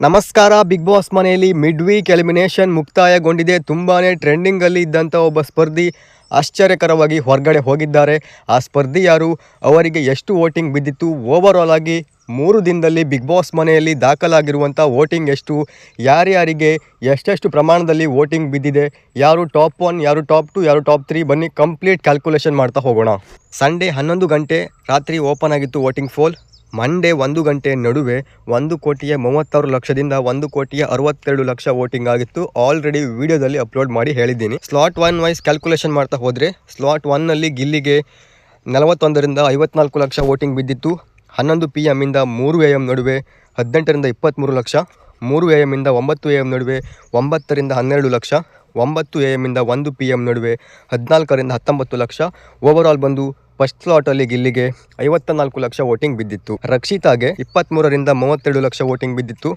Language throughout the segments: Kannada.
ನಮಸ್ಕಾರ ಬಿಗ್ ಬಾಸ್ ಮನೆಯಲ್ಲಿ ಮಿಡ್ ವೀಕ್ ಎಲಿಮಿನೇಷನ್ ಮುಕ್ತಾಯಗೊಂಡಿದೆ ತುಂಬಾ ಟ್ರೆಂಡಿಂಗಲ್ಲಿ ಇದ್ದಂಥ ಒಬ್ಬ ಸ್ಪರ್ಧಿ ಆಶ್ಚರ್ಯಕರವಾಗಿ ಹೊರಗಡೆ ಹೋಗಿದ್ದಾರೆ. ಆ ಸ್ಪರ್ಧಿ ಯಾರು? ಅವರಿಗೆ ಎಷ್ಟು ವೋಟಿಂಗ್ ಬಿದ್ದಿತ್ತು? ಓವರ್ ಆಗಿ ಮೂರು ದಿನದಲ್ಲಿ ಬಿಗ್ ಬಾಸ್ ಮನೆಯಲ್ಲಿ ದಾಖಲಾಗಿರುವಂಥ ವೋಟಿಂಗ್ ಎಷ್ಟು? ಯಾರ್ಯಾರಿಗೆ ಎಷ್ಟೆಷ್ಟು ಪ್ರಮಾಣದಲ್ಲಿ ವೋಟಿಂಗ್ ಬಿದ್ದಿದೆ? ಯಾರು ಟಾಪ್ ಒನ್ ಯಾರು ಟಾಪ್ ಟು ಯಾರು ಟಾಪ್ ತ್ರೀ ಬನ್ನಿ ಕಂಪ್ಲೀಟ್ ಕ್ಯಾಲ್ಕುಲೇಷನ್ ಮಾಡ್ತಾ ಹೋಗೋಣ. ಸಂಡೇ ಹನ್ನೊಂದು ಗಂಟೆ ರಾತ್ರಿ ಓಪನ್ ಆಗಿತ್ತು ವೋಟಿಂಗ್ ಫೋಲ್ ಮಂಡೇ ಒಂದು ಗಂಟೆ ನಡುವೆ ಒಂದು ಕೋಟಿಯ ಮೂವತ್ತಾರು ಲಕ್ಷದಿಂದ ಒಂದು ಕೋಟಿಯ ಅರವತ್ತೆರಡು ಲಕ್ಷ ವೋಟಿಂಗ್ ಆಗಿತ್ತು. ಆಲ್ರೆಡಿ ವಿಡಿಯೋದಲ್ಲಿ ಅಪ್ಲೋಡ್ ಮಾಡಿ ಹೇಳಿದ್ದೀನಿ. ಸ್ಲಾಟ್ ಒನ್ ವೈಸ್ ಕ್ಯಾಲ್ಕುಲೇಷನ್ ಮಾಡ್ತಾ ಹೋದರೆ ಸ್ಲಾಟ್ ಒನ್ನಲ್ಲಿ ಗಿಲ್ಲಿಗೆ ನಲವತ್ತೊಂದರಿಂದ ಐವತ್ನಾಲ್ಕು ಲಕ್ಷ ವೋಟಿಂಗ್ ಬಿದ್ದಿತ್ತು. ಹನ್ನೊಂದು ಪಿ ಎಮ್ಮಿಂದ ಮೂರು ಎ ಎಂ ನಡುವೆ ಹದಿನೆಂಟರಿಂದ ಇಪ್ಪತ್ತ್ಮೂರು ಲಕ್ಷ, ಮೂರು ಎ ಎಮ್ಮಿಂದ ಒಂಬತ್ತು ಎ ಎಂ ನಡುವೆ ಒಂಬತ್ತರಿಂದ ಹನ್ನೆರಡು ಲಕ್ಷ, ಒಂಬತ್ತು ಎ ಎಮ್ಮಿಂದ ಒಂದು ಪಿ ಎಂ ನಡುವೆ ಹದಿನಾಲ್ಕರಿಂದ ಹತ್ತೊಂಬತ್ತು ಲಕ್ಷ. ಓವರಾಲ್ ಬಂದು ಫಸ್ಟ್ ಸ್ಲಾಟಲ್ಲಿ ಗಿಲ್ಲಿಗೆ ಐವತ್ತ ನಾಲ್ಕು ಲಕ್ಷ ವೋಟಿಂಗ್ ಬಿದ್ದಿತ್ತು. ರಕ್ಷಿತಾಗೆ ಇಪ್ಪತ್ತ್ಮೂರರಿಂದ ಮೂವತ್ತೆರಡು ಲಕ್ಷ ವೋಟಿಂಗ್ ಬಿದ್ದಿತ್ತು.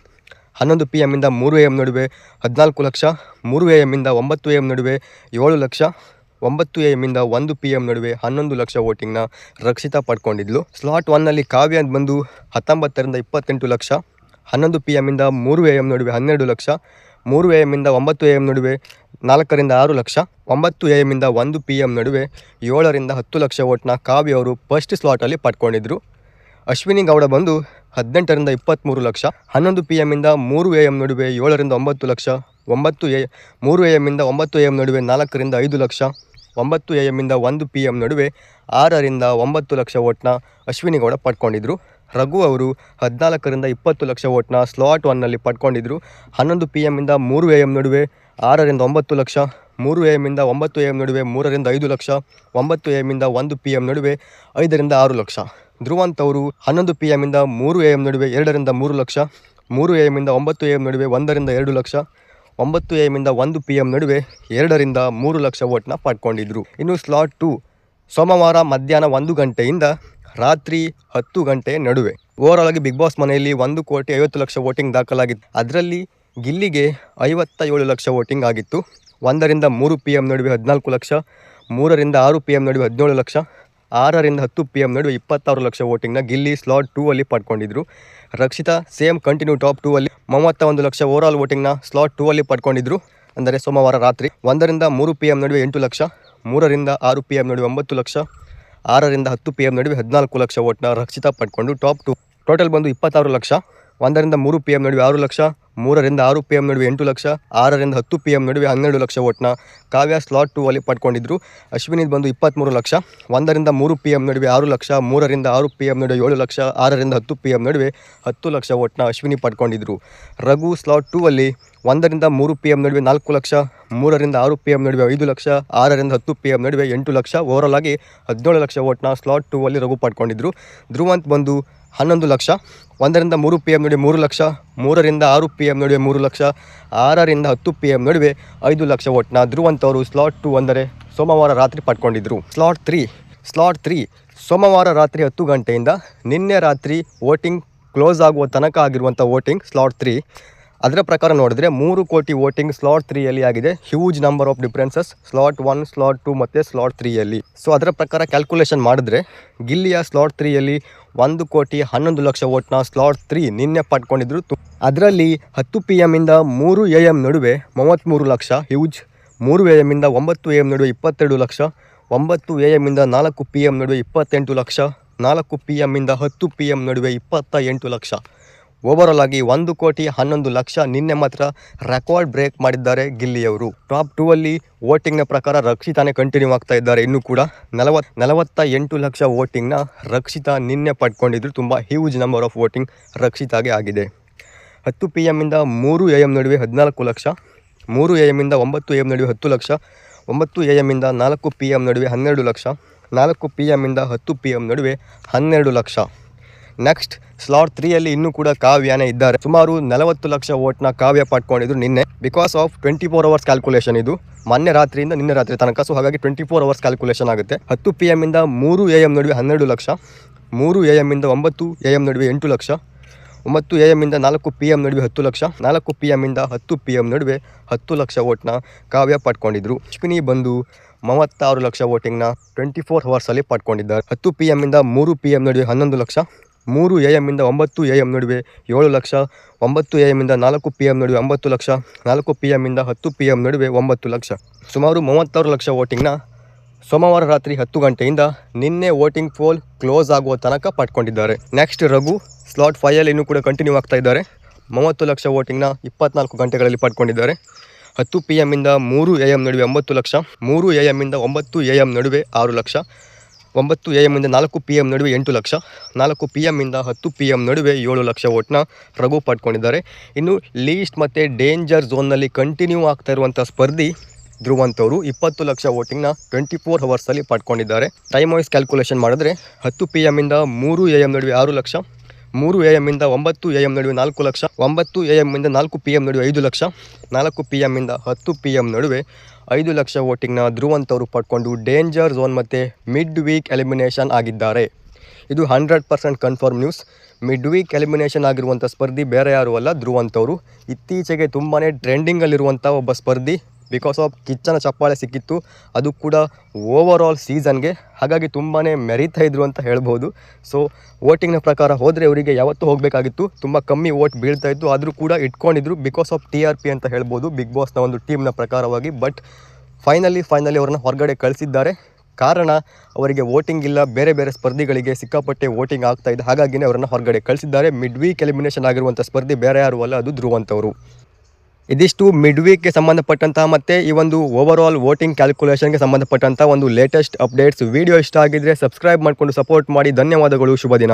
ಹನ್ನೊಂದು ಪಿ ಎಮ್ಮಿಂದ ಮೂರು ಎ ಎಂ ನಡುವೆ ಹದಿನಾಲ್ಕು ಲಕ್ಷ, ಮೂರು ಎ ಎಮ್ಮಿಂದ ಒಂಬತ್ತು ಎ ಎಂ ನಡುವೆ ಏಳು ಲಕ್ಷ, ಒಂಬತ್ತು ಎ ಎಮ್ಮಿಂದ ಒಂದು ಪಿ ಎಂ ನಡುವೆ ಹನ್ನೊಂದು ಲಕ್ಷ ವೋಟಿಂಗ್ನ ರಕ್ಷಿತಾ ಪಡ್ಕೊಂಡಿದ್ಲು. ಸ್ಲಾಟ್ ಒನ್ನಲ್ಲಿ ಕಾವ್ಯ ಬಂದು ಹತ್ತೊಂಬತ್ತರಿಂದ ಇಪ್ಪತ್ತೆಂಟು ಲಕ್ಷ, ಹನ್ನೊಂದು ಪಿ ಎಮ್ಮಿಂದ ಮೂರು ಎ ಎಂ ನಡುವೆ ಹನ್ನೆರಡು ಲಕ್ಷ ಮೂರು ಎ ಎಮ್ಮಿಂದ ಒಂಬತ್ತು ಎ ಎಂ ನಡುವೆ ನಾಲ್ಕರಿಂದ ಆರು ಲಕ್ಷ, ಒಂಬತ್ತು ಎ ಎಮ್ಮಿಂದ ಒಂದು ಪಿ ಎಂ ನಡುವೆ ಏಳರಿಂದ ಹತ್ತು ಲಕ್ಷ ಓಟ್ನ ಕಾವ್ಯ ಅವರು ಫಸ್ಟ್ ಸ್ಲಾಟಲ್ಲಿ ಪಡ್ಕೊಂಡಿದ್ದರು ಅಶ್ವಿನಿ ಗೌಡ ಬಂದು ಹದಿನೆಂಟರಿಂದ ಇಪ್ಪತ್ತ್ಮೂರು ಲಕ್ಷ, ಹನ್ನೊಂದು ಪಿ ಎಮ್ಮಿಂದ ಮೂರು ಎ ಎಂ ನಡುವೆ ಏಳರಿಂದ ಒಂಬತ್ತು ಲಕ್ಷ, ಒಂಬತ್ತು ಎ, ಮೂರು ಎ ಎಮ್ಮಿಂದ ಒಂಬತ್ತು ಎ ಎಂ ನಡುವೆ ನಾಲ್ಕರಿಂದ ಐದು ಲಕ್ಷ, ಒಂಬತ್ತು ಎ ಎಮ್ಮಿಂದ ಒಂದು ಪಿ ಎಂ ನಡುವೆ ಆರರಿಂದ ಒಂಬತ್ತು ಲಕ್ಷ ಓಟ್ನ ಅಶ್ವಿನಿ ಗೌಡ ಪಡ್ಕೊಂಡಿದ್ರು. ರಘು ಅವರು ಹದಿನಾಲ್ಕರಿಂದ ಇಪ್ಪತ್ತು ಲಕ್ಷ ವೋಟ್ನ ಸ್ಲಾಟ್ ಒನ್ನಲ್ಲಿ ಪಡ್ಕೊಂಡಿದ್ರು. ಹನ್ನೊಂದು ಪಿ ಎಮ್ಮಿಂದ ಮೂರು ಎ ಎಂ ನಡುವೆ ಆರರಿಂದ ಒಂಬತ್ತು ಲಕ್ಷ, ಮೂರು ಎ ಎಮ್ಮಿಂದ ಒಂಬತ್ತು ಎ ಎಂ ನಡುವೆ ಮೂರರಿಂದ ಐದು ಲಕ್ಷ, ಒಂಬತ್ತು ಎ ಎಮ್ಮಿಂದ ಒಂದು ಪಿ ಎಂ ನಡುವೆ ಐದರಿಂದ ಆರು ಲಕ್ಷ. ಧ್ರುವಂತ್ ಅವರು ಹನ್ನೊಂದು ಪಿ ಎಮ್ಮಿಂದ ಮೂರು ಎ ಎಂ ನಡುವೆ ಎರಡರಿಂದ ಮೂರು ಲಕ್ಷ, ಮೂರು ಎ ಎಮ್ಮಿಂದ ಒಂಬತ್ತು ಎ ಎಂ ನಡುವೆ ಒಂದರಿಂದ ಎರಡು ಲಕ್ಷ, ಒಂಬತ್ತು ಎ ಎಮ್ಮಿಂದ ಒಂದು ಪಿ ಎಂ ನಡುವೆ ಎರಡರಿಂದ ಮೂರು ಲಕ್ಷ ಓಟ್ನ ಪಡ್ಕೊಂಡಿದ್ದರು ಇನ್ನು ಸ್ಲಾಟ್ ಟು ಸೋಮವಾರ ಮಧ್ಯಾಹ್ನ ಒಂದು ಗಂಟೆಯಿಂದ ರಾತ್ರಿ ಹತ್ತು ಗಂಟೆ ನಡುವೆ. ಓವರಾಲ್ ಆಗಿ ಬಿಗ್ ಬಾಸ್ ಮನೆಯಲ್ಲಿ ಒಂದು ಕೋಟಿ ಐವತ್ತು ಲಕ್ಷ ವೋಟಿಂಗ್ ದಾಖಲಾಗಿತ್ತು. ಅದರಲ್ಲಿ ಗಿಲ್ಲಿಗೆ ಐವತ್ತ ಏಳು ಲಕ್ಷ ವೋಟಿಂಗ್ ಆಗಿತ್ತು. ಒಂದರಿಂದ ಮೂರು ಪಿ ಎಂ ನಡುವೆ ಹದಿನಾಲ್ಕು ಲಕ್ಷ, ಮೂರರಿಂದ ಆರು ಪಿ ಎಂ ನಡುವೆ ಹದಿನೇಳು ಲಕ್ಷ, ಆರರಿಂದ ಹತ್ತು ಪಿ ಎಂ ನಡುವೆ ಇಪ್ಪತ್ತಾರು ಲಕ್ಷ ವೋಟಿಂಗ್ನ ಗಿಲ್ಲಿ ಸ್ಲಾಟ್ ಟೂ ಅಲ್ಲಿ ಪಡ್ಕೊಂಡಿದ್ರು. Rakshitha same continue top two ಅಲ್ಲಿ ಮೂವತ್ತ ಒಂದು ಲಕ್ಷ ಓವರಾಲ್ ವೋಟಿಂಗ್ನ ಸ್ಲಾಟ್ ಟೂ ಅಲ್ಲಿ ಪಡ್ಕೊಂಡಿದ್ರು. ಅಂದರೆ ಸೋಮವಾರ ರಾತ್ರಿ ಒಂದರಿಂದ ಮೂರು ಪಿ ಎಂ ನಡುವೆ ಎಂಟು ಲಕ್ಷ, ಮೂರರಿಂದ ಆರು ಪಿ ಎಂ ನಡುವೆ ಒಂಬತ್ತು ಲಕ್ಷ ಆರರಿಂದ ಹತ್ತು ಪಿ ಎಂ ನಡುವೆ ಹದಿನಾಲ್ಕು ಲಕ್ಷ ಓಟ್ನ ರಕ್ಷಿತಾ ಪಡ್ಕೊಂಡು ಟಾಪ್ ಟು ಟೋಟಲ್ ಬಂದು ಇಪ್ಪತ್ತಾರು ಲಕ್ಷ, ಒಂದರಿಂದ ಮೂರು ಪಿ ಎಂ ನಡುವೆ ಆರು ಲಕ್ಷ, ಮೂರರಿಂದ ಆರು ಪಿ ಎಂ ನಡುವೆ ಎಂಟು ಲಕ್ಷ, ಆರರಿಂದ ಹತ್ತು ಪಿ ಎಂ ನಡುವೆ ಹನ್ನೆರಡು ಲಕ್ಷ ಓಟ್ನ ಕಾವ್ಯ ಸ್ಲಾಟ್ ಟೂ ಅಲ್ಲಿ ಪಡ್ಕೊಂಡಿದ್ರು. ಅಶ್ವಿನಿದ್ ಬಂದು ಇಪ್ಪತ್ತ್ಮೂರು ಲಕ್ಷ, ಒಂದರಿಂದ ಮೂರು ಪಿ ಎಂ ನಡುವೆ ಆರು ಲಕ್ಷ, ಮೂರರಿಂದ ಆರು ಪಿ ಎಂ ನಡುವೆ ಏಳು ಲಕ್ಷ, ಆರರಿಂದ ಹತ್ತು ಪಿ ಎಂ ನಡುವೆ ಹತ್ತು ಲಕ್ಷ ಓಟ್ನ ಅಶ್ವಿನಿ ಪಡ್ಕೊಂಡಿದ್ರು. ರಘು ಸ್ಲಾಟ್ ಟೂ ಅಲ್ಲಿ ಒಂದರಿಂದ ಮೂರು ಪಿ ಎಂ ನಡುವೆ ನಾಲ್ಕು ಲಕ್ಷ, ಮೂರರಿಂದ ಆರು ಪಿ ಎಂ ನಡುವೆ ಐದು ಲಕ್ಷ, ಆರರಿಂದ ಹತ್ತು ಪಿ ಎಂ ನಡುವೆ ಎಂಟು ಲಕ್ಷ. ಓವರಾಲ್ ಆಗಿ ಹದಿನೇಳು ಲಕ್ಷ ಓಟ್ನ ಸ್ಲಾಟ್ ಟೂ ಅಲ್ಲಿ ರಘು ಪಡ್ಕೊಂಡಿದ್ರು ಧ್ರುವಂತ್ ಬಂದು ಹನ್ನೊಂದು ಲಕ್ಷ, ಒಂದರಿಂದ ಮೂರು ಪಿ ಎಂ ನಡುವೆ ಮೂರು ಲಕ್ಷ, ಮೂರರಿಂದ ಆರು ಪಿ ಎಂ ನಡುವೆ ಮೂರು ಲಕ್ಷ, ಆರರಿಂದ ಹತ್ತು ಪಿ ಎಂ ನಡುವೆ ಐದು ಲಕ್ಷ ಓಟ್ನ ಧ್ರುವಂತ್ ಅವರು ಸ್ಲಾಟ್ ಟು ಅಂದರೆ ಸೋಮವಾರ ರಾತ್ರಿ ಪಡ್ಕೊಂಡಿದ್ರು. ಸ್ಲಾಟ್ ತ್ರೀ ಸ್ಲಾಟ್ ತ್ರೀ ಸೋಮವಾರ ರಾತ್ರಿ ಹತ್ತು ಗಂಟೆಯಿಂದ ನಿನ್ನೆ ರಾತ್ರಿ ವೋಟಿಂಗ್ ಕ್ಲೋಸ್ ಆಗುವ ತನಕ ಆಗಿರುವಂಥ ವೋಟಿಂಗ್ ಸ್ಲಾಟ್ ತ್ರೀ ಅದರ ಪ್ರಕಾರ ನೋಡಿದ್ರೆ ಮೂರು ಕೋಟಿ ವೋಟಿಂಗ್ ಸ್ಲಾಟ್ ತ್ರೀಯಲ್ಲಿ ಆಗಿದೆ. Huge number of differences slot one slot two ಮತ್ತು ಸ್ಲಾಟ್ ತ್ರೀಯಲ್ಲಿ ಸೊ ಅದರ ಪ್ರಕಾರ ಕ್ಯಾಲ್ಕುಲೇಷನ್ ಮಾಡಿದ್ರೆ ಗಿಲ್ಲಿಯ ಸ್ಲಾಟ್ ತ್ರೀಯಲ್ಲಿ ಒಂದು ಕೋಟಿ ಹನ್ನೊಂದು ಲಕ್ಷ ವೋಟ್ನ ಸ್ಲಾಟ್ ತ್ರೀ ನಿನ್ನೆ ಪಡ್ಕೊಂಡಿದ್ರು. ಅದರಲ್ಲಿ ಹತ್ತು ಪಿ ಎಮ್ಮಿಂದ ಮೂರು ಎ ಎಂ ನಡುವೆ ಮೂವತ್ತ್ಮೂರು ಲಕ್ಷ ಹ್ಯೂಜ್ ಮೂರು ಎ ಎಮ್ಮಿಂದ ಒಂಬತ್ತು ಎ ಎಂ ನಡುವೆ ಇಪ್ಪತ್ತೆರಡು ಲಕ್ಷ, ಒಂಬತ್ತು ಎ ಎಮ್ಮಿಂದ ನಾಲ್ಕು ಪಿ ಎಂ ನಡುವೆ ಇಪ್ಪತ್ತೆಂಟು ಲಕ್ಷ, ನಾಲ್ಕು ಪಿ ಎಮ್ಮಿಂದ ಹತ್ತು ಪಿ ಎಂ ನಡುವೆ ಇಪ್ಪತ್ತ ಎಂಟು ಲಕ್ಷ. ಓವರಾಲ್ ಆಗಿ ಒಂದು ಕೋಟಿ ಹನ್ನೊಂದು ಲಕ್ಷ ನಿನ್ನೆ ಮಾತ್ರ ರೆಕಾರ್ಡ್ ಬ್ರೇಕ್ ಮಾಡಿದ್ದಾರೆ ಗಿಲ್ಲಿಯವರು. ಟಾಪ್ ಟೂ ಅಲ್ಲಿ ವೋಟಿಂಗ್ನ ಪ್ರಕಾರ ರಕ್ಷಿತಾನೇ ಕಂಟಿನ್ಯೂ ಆಗ್ತಾ ಇದ್ದಾರೆ. ಇನ್ನೂ ಕೂಡ ನಲವತ್, ನಲವತ್ತ ಎಂಟು ಲಕ್ಷ ವೋಟಿಂಗ್ನ ರಕ್ಷಿತಾ ನಿನ್ನೆ ಪಡ್ಕೊಂಡಿದ್ರು. ತುಂಬ ಹ್ಯೂಜ್ ನಂಬರ್ ಆಫ್ ವೋಟಿಂಗ್ ರಕ್ಷಿತಾಗೆ ಆಗಿದೆ. ಹತ್ತು ಪಿ ಎಮ್ಮಿಂದ ಮೂರು ಎ ಎಂ ನಡುವೆ ಹದಿನಾಲ್ಕು ಲಕ್ಷ, ಮೂರು ಎ ಎಮ್ಮಿಂದ ಒಂಬತ್ತು ಎ ಎಂ ನಡುವೆ ಹತ್ತು ಲಕ್ಷ, ಒಂಬತ್ತು ಎ ಎಮ್ಮಿಂದ ನಾಲ್ಕು ಪಿ ಎಂ ನಡುವೆ ಹನ್ನೆರಡು ಲಕ್ಷ, ನಾಲ್ಕು ಪಿ ಎಮ್ಮಿಂದ ಹತ್ತು ಪಿ ಎಂ ನಡುವೆ ಹನ್ನೆರಡು ಲಕ್ಷ. ನೆಕ್ಸ್ಟ್ ಸ್ಲಾಟ್ ತ್ರೀಯಲ್ಲಿ ಇನ್ನೂ ಕೂಡ ಕಾವ್ಯನೇ ಇದ್ದಾರೆ. ಸುಮಾರು ನಲವತ್ತು ಲಕ್ಷ ವೋಟ್ನ ಕಾವ್ಯ ಪಡ್ಕೊಂಡಿದ್ರು ನಿನ್ನೆ. Because of twenty four hours calculation ಇದು. ಮೊನ್ನೆ ರಾತ್ರಿಯಿಂದ ನಿನ್ನೆ ರಾತ್ರಿ ತನಕ. ಸೊ ಹಾಗಾಗಿ ಟ್ವೆಂಟಿ ಫೋರ್ ಅವರ್ಸ್ ಕ್ಯಾಲ್ಕುಲೇಷನ್ ಆಗುತ್ತೆ. ಹತ್ತು ಪಿ ಇಂದ ಮೂರು ಎ ಎಂ ನಡುವೆ ಹನ್ನೆರಡು ಲಕ್ಷ. ಮೂರು ಎ ಇಂದ ಒಂಬತ್ತು ಎ ಎಂ ನಡುವೆ ಎಂಟು ಲಕ್ಷ. ಒಂಬತ್ತು ಎ ಇಂದ ನಾಲ್ಕು ಪಿ ಎಂ ನಡುವೆ ಹತ್ತು ಲಕ್ಷ. ನಾಲ್ಕು ಪಿ ಇಂದ ಹತ್ತು ಪಿ ಎಂ ನಡುವೆ ಹತ್ತು ಲಕ್ಷ ವೋಟ್ನ ಕಾವ್ಯ ಪಡ್ಕೊಂಡಿದ್ರು. ಅಶ್ವಿನಿ ಬಂದು ಮೂವತ್ತಾರು ಲಕ್ಷ ವೋಟಿಂಗ್ನ ಟ್ವೆಂಟಿ ಫೋರ್ ಅವರ್ಸಲ್ಲಿ ಪಡ್ಕೊಂಡಿದ್ದಾರೆ. ಹತ್ತು ಪಿ ಎಂ ಇಂದ ಮೂರು ಪಿ ಎಂ ನಡುವೆ ಹನ್ನೊಂದು ಲಕ್ಷ. ಮೂರು ಎ ಎಮ್ಮಿಂದ ಒಂಬತ್ತು ಎ ಎಂ ನಡುವೆ ಏಳು ಲಕ್ಷ, ಒಂಬತ್ತು ಎ ಎಮ್ಮಿಂದ ನಾಲ್ಕು ಪಿ ಎಂ ನಡುವೆ ಒಂಬತ್ತು ಲಕ್ಷ, ನಾಲ್ಕು ಪಿ ಎಮ್ಮಿಂದ ಹತ್ತು ಪಿ ಎಂ ನಡುವೆ ಒಂಬತ್ತು ಲಕ್ಷ. ಸುಮಾರು ಮೂವತ್ತಾರು ಲಕ್ಷ ವೋಟಿಂಗ್ನ ಸೋಮವಾರ ರಾತ್ರಿ ಹತ್ತು ಗಂಟೆಯಿಂದ ನಿನ್ನೆ ವೋಟಿಂಗ್ ಪೋಲ್ ಕ್ಲೋಸ್ ಆಗುವ ತನಕ ಪಡ್ಕೊಂಡಿದ್ದಾರೆ. ನೆಕ್ಸ್ಟ್ ರಘು ಸ್ಲಾಟ್ ಫೈಯಲ್ಲಿ ಇನ್ನೂ ಕೂಡ ಕಂಟಿನ್ಯೂ ಆಗ್ತಾ ಇದ್ದಾರೆ. ಮೂವತ್ತು ಲಕ್ಷ ವೋಟಿಂಗ್ನ ಇಪ್ಪತ್ನಾಲ್ಕು ಗಂಟೆಗಳಲ್ಲಿ ಪಡ್ಕೊಂಡಿದ್ದಾರೆ. ಹತ್ತು ಪಿ ಎಮ್ಮಿಂದ ಮೂರು ಎ ಎಂ ನಡುವೆ ಒಂಬತ್ತು ಲಕ್ಷ, ಮೂರು ಎ ಎಮ್ಮಿಂದ ಒಂಬತ್ತು ಎ ಎಂ ನಡುವೆ ಆರು ಲಕ್ಷ ಒಂಬತ್ತು ಎ ಎಮ್ಮಿಂದ ನಾಲ್ಕು ಪಿ ಎಂ ನಡುವೆ ಎಂಟು ಲಕ್ಷ, ನಾಲ್ಕು ಪಿ ಎಮ್ಮಿಂದ ಹತ್ತು ಪಿ ಎಂ ನಡುವೆ ಏಳು ಲಕ್ಷ ಓಟ್ನ ರಘು ಪಡ್ಕೊಂಡಿದ್ದಾರೆ. ಇನ್ನು ಲೀಸ್ಟ್ ಮತ್ತು ಡೇಂಜರ್ ಝೋನ್ನಲ್ಲಿ ಕಂಟಿನ್ಯೂ ಆಗ್ತಾ ಇರುವಂಥ ಸ್ಪರ್ಧಿ ಧ್ರುವಂತವರು ಇಪ್ಪತ್ತು ಲಕ್ಷ ವೋಟಿಂಗ್ನ ಟ್ವೆಂಟಿ ಫೋರ್ ಅವರ್ಸಲ್ಲಿ ಪಡ್ಕೊಂಡಿದ್ದಾರೆ. ಟೈಮ್ ವೈಸ್ ಕ್ಯಾಲ್ಕುಲೇಷನ್ ಮಾಡಿದ್ರೆ ಹತ್ತು ಪಿ ಎಮ್ಮಿಂದ ಮೂರು ಎ ಎಂ ನಡುವೆ ಆರು ಲಕ್ಷ, ಮೂರು ಎ ಎಮ್ಮಿಂದ ಒಂಬತ್ತು ಎ ಎಂ ನಡುವೆ ನಾಲ್ಕು ಲಕ್ಷ, ಒಂಬತ್ತು ಎ ಎಮ್ಮಿಂದ ನಾಲ್ಕು ಪಿ ಎಂ ನಡುವೆ ಐದು ಲಕ್ಷ, ನಾಲ್ಕು ಪಿ ಎಮ್ಮಿಂದ ಹತ್ತು ಪಿ ಎಂ ನಡುವೆ ಐದು ಲಕ್ಷ ವೋಟಿಂಗ್ನ ಧ್ರುವಂತ್ ಅವರು ಪಡ್ಕೊಂಡು ಡೇಂಜರ್ ಝೋನ್ ಮತ್ತು ಮಿಡ್ ವೀಕ್ ಎಲಿಮಿನೇಷನ್ ಆಗಿದ್ದಾರೆ. ಇದು hundred percent confirm news. Mid week elimination ಆಗಿರುವಂಥ ಸ್ಪರ್ಧಿ ಬೇರೆ ಯಾರೂ ಅಲ್ಲ ಧ್ರುವಂತ್ ಅವರು ಇತ್ತೀಚೆಗೆ ತುಂಬಾ ಟ್ರೆಂಡಿಂಗಲ್ಲಿರುವಂಥ ಒಬ್ಬ ಸ್ಪರ್ಧಿ ಬಿಕಾಸ್ ಆಫ್ ಕಿಚ್ಚನ ಚಪ್ಪಾಳೆ ಸಿಕ್ಕಿತ್ತು, ಅದು ಕೂಡ ಓವರ್ ಆಲ್ ಸೀಸನ್ಗೆ ಹಾಗಾಗಿ ತುಂಬಾ ಮೆರೀತಾ ಇದ್ರು ಅಂತ ಹೇಳ್ಬೋದು. ಸೊ ವೋಟಿಂಗ್ನ ಪ್ರಕಾರ ಹೋದರೆ ಅವರಿಗೆ ಯಾವತ್ತೂ ಹೋಗಬೇಕಾಗಿತ್ತು. ತುಂಬ ಕಮ್ಮಿ ವೋಟ್ ಬೀಳ್ತಾ ಇತ್ತು, ಆದರೂ ಕೂಡ ಇಟ್ಕೊಂಡಿದ್ರು because of T R P ಅಂತ ಹೇಳ್ಬೋದು ಬಿಗ್ ಬಾಸ್ನ ಒಂದು ಟೀಮ್ನ ಪ್ರಕಾರವಾಗಿ. ಬಟ್ ಫೈನಲಿ ಫೈನಲಿ ಅವ್ರನ್ನ ಹೊರಗಡೆ ಕಳಿಸಿದ್ದಾರೆ. ಕಾರಣ, ಅವರಿಗೆ ವೋಟಿಂಗ್ ಇಲ್ಲ, ಬೇರೆ ಬೇರೆ ಸ್ಪರ್ಧಿಗಳಿಗೆ ಸಿಕ್ಕಾಪಟ್ಟೆ ವೋಟಿಂಗ್ ಆಗ್ತಾ ಇದೆ. ಹಾಗಾಗಿನೇ ಅವರನ್ನು ಹೊರಗಡೆ ಕಳಿಸಿದ್ದಾರೆ. ಮಿಡ್ ವೀಕ್ ಎಲಿಮಿನೇಷನ್ ಆಗಿರುವಂಥ ಸ್ಪರ್ಧಿ ಬೇರೆ ಯಾರು ಅಲ್ಲ, ಅದು ಧ್ರುವಂತ್ ಅವರು. ಇದಿಷ್ಟು ಮಿಡ್ ವೀಕ್ಗೆ ಸಂಬಂಧಪಟ್ಟಂತಹ ಮತ್ತು ಈ ಒಂದು ಓವರ್ ಆಲ್ ವೋಟಿಂಗ್ ಕ್ಯಾಲ್ಕುಲೇಷನ್ಗೆ ಸಂಬಂಧಪಟ್ಟಂಥ ಒಂದು ಲೇಟೆಸ್ಟ್ ಅಪ್ಡೇಟ್ಸ್ ವಿಡಿಯೋ ಇಷ್ಟ ಆಗಿದ್ರೆ ಸಬ್ಸ್ಕ್ರೈಬ್ ಮಾಡಿಕೊಂಡು ಸಪೋರ್ಟ್ ಮಾಡಿ. ಧನ್ಯವಾದಗಳು, ಶುಭ ದಿನ.